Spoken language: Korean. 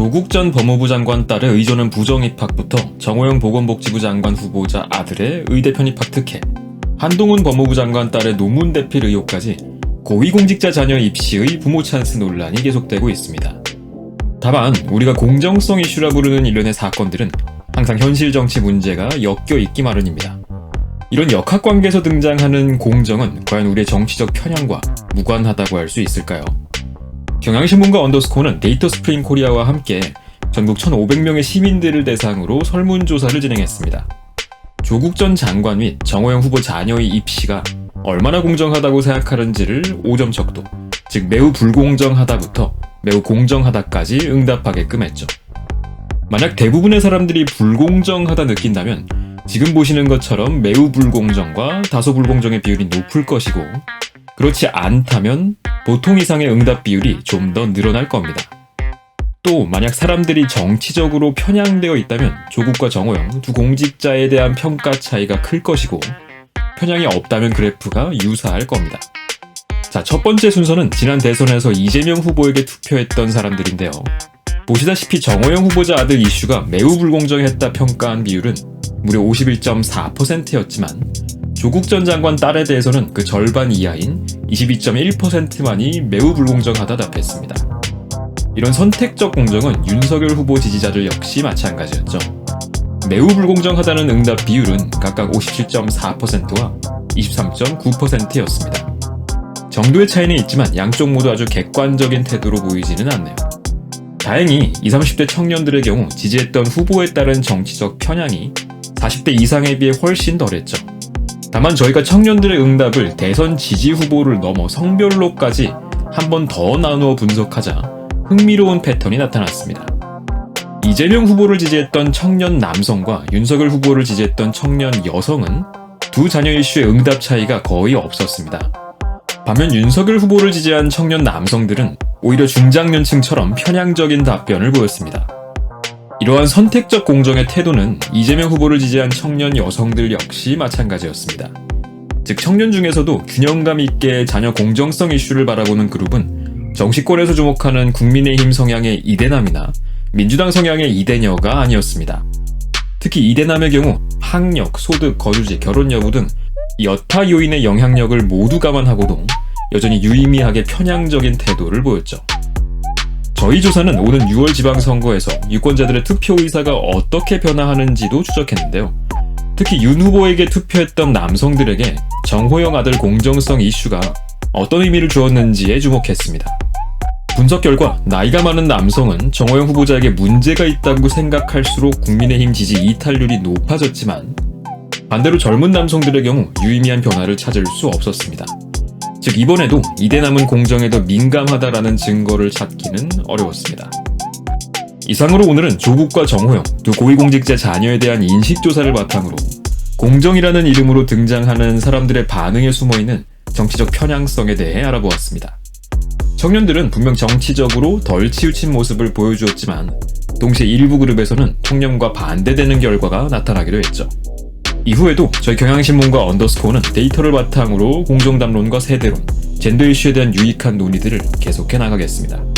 조국 전 법무부 장관 딸의 의존은 부정 입학부터 정호영 보건복지부 장관 후보자 아들의 의대 편입학 특혜, 한동훈 법무부 장관 딸의 논문 대필 의혹까지 고위공직자 자녀 입시의 부모 찬스 논란이 계속되고 있습니다. 다만 우리가 공정성 이슈라 부르는 일련의 사건들은 항상 현실 정치 문제가 엮여 있기 마련입니다. 이런 역학관계에서 등장하는 공정은 과연 우리의 정치적 편향과 무관하다고 할 수 있을까요? 경향신문과 언더스코어는 데이터 스프링 코리아와 함께 전국 1,500명의 시민들을 대상으로 설문조사를 진행했습니다. 조국 전 장관 및 정호영 후보 자녀의 입시가 얼마나 공정하다고 생각하는지를 5점 척도, 즉 매우 불공정하다부터 매우 공정하다까지 응답하게끔 했죠. 만약 대부분의 사람들이 불공정하다 느낀다면 지금 보시는 것처럼 매우 불공정과 다소 불공정의 비율이 높을 것이고 그렇지 않다면 보통 이상의 응답 비율이 좀 더 늘어날 겁니다. 또 만약 사람들이 정치적으로 편향되어 있다면 조국과 정호영 두 공직자에 대한 평가 차이가 클 것이고 편향이 없다면 그래프가 유사할 겁니다. 자, 첫 번째 순서는 지난 대선에서 이재명 후보에게 투표했던 사람들인데요. 보시다시피 정호영 후보자 아들 이슈가 매우 불공정했다 평가한 비율은 무려 51.4%였지만 조국 전 장관 딸에 대해서는 그 절반 이하인 22.1%만이 매우 불공정하다 답했습니다. 이런 선택적 공정은 윤석열 후보 지지자들 역시 마찬가지였죠. 매우 불공정하다는 응답 비율은 각각 57.4%와 23.9%였습니다. 정도의 차이는 있지만 양쪽 모두 아주 객관적인 태도로 보이지는 않네요. 다행히 20, 30대 청년들의 경우 지지했던 후보에 따른 정치적 편향이 40대 이상에 비해 훨씬 덜했죠. 다만 저희가 청년들의 응답을 대선 지지 후보를 넘어 성별로까지 한 번 더 나누어 분석하자 흥미로운 패턴이 나타났습니다. 이재명 후보를 지지했던 청년 남성과 윤석열 후보를 지지했던 청년 여성은 두 자녀 이슈의 응답 차이가 거의 없었습니다. 반면 윤석열 후보를 지지한 청년 남성들은 오히려 중장년층처럼 편향적인 답변을 보였습니다. 이러한 선택적 공정의 태도는 이재명 후보를 지지한 청년 여성들 역시 마찬가지였습니다. 즉 청년 중에서도 균형감 있게 자녀 공정성 이슈를 바라보는 그룹은 정치권에서 주목하는 국민의힘 성향의 이대남이나 민주당 성향의 이대녀가 아니었습니다. 특히 이대남의 경우 학력, 소득, 거주지, 결혼 여부 등 여타 요인의 영향력을 모두 감안하고도 여전히 유의미하게 편향적인 태도를 보였죠. 저희 조사는 오는 6월 지방선거에서 유권자들의 투표 의사가 어떻게 변화하는지도 추적했는데요. 특히 윤 후보에게 투표했던 남성들에게 정호영 아들 공정성 이슈가 어떤 의미를 주었는지에 주목했습니다. 분석 결과 나이가 많은 남성은 정호영 후보자에게 문제가 있다고 생각할수록 국민의힘 지지 이탈률이 높아졌지만 반대로 젊은 남성들의 경우 유의미한 변화를 찾을 수 없었습니다. 즉 이번에도 이대남은 공정에 더 민감하다라는 증거를 찾기는 어려웠습니다. 이상으로 오늘은 조국과 정호영 두 고위공직자 자녀에 대한 인식조사를 바탕으로 공정이라는 이름으로 등장하는 사람들의 반응에 숨어있는 정치적 편향성에 대해 알아보았습니다. 청년들은 분명 정치적으로 덜 치우친 모습을 보여주었지만 동시에 일부 그룹에서는 청년과 반대되는 결과가 나타나기도 했죠. 이후에도 저희 경향신문과 언더스코어는 데이터를 바탕으로 공정담론과 세대론, 젠더 이슈에 대한 유익한 논의들을 계속해 나가겠습니다.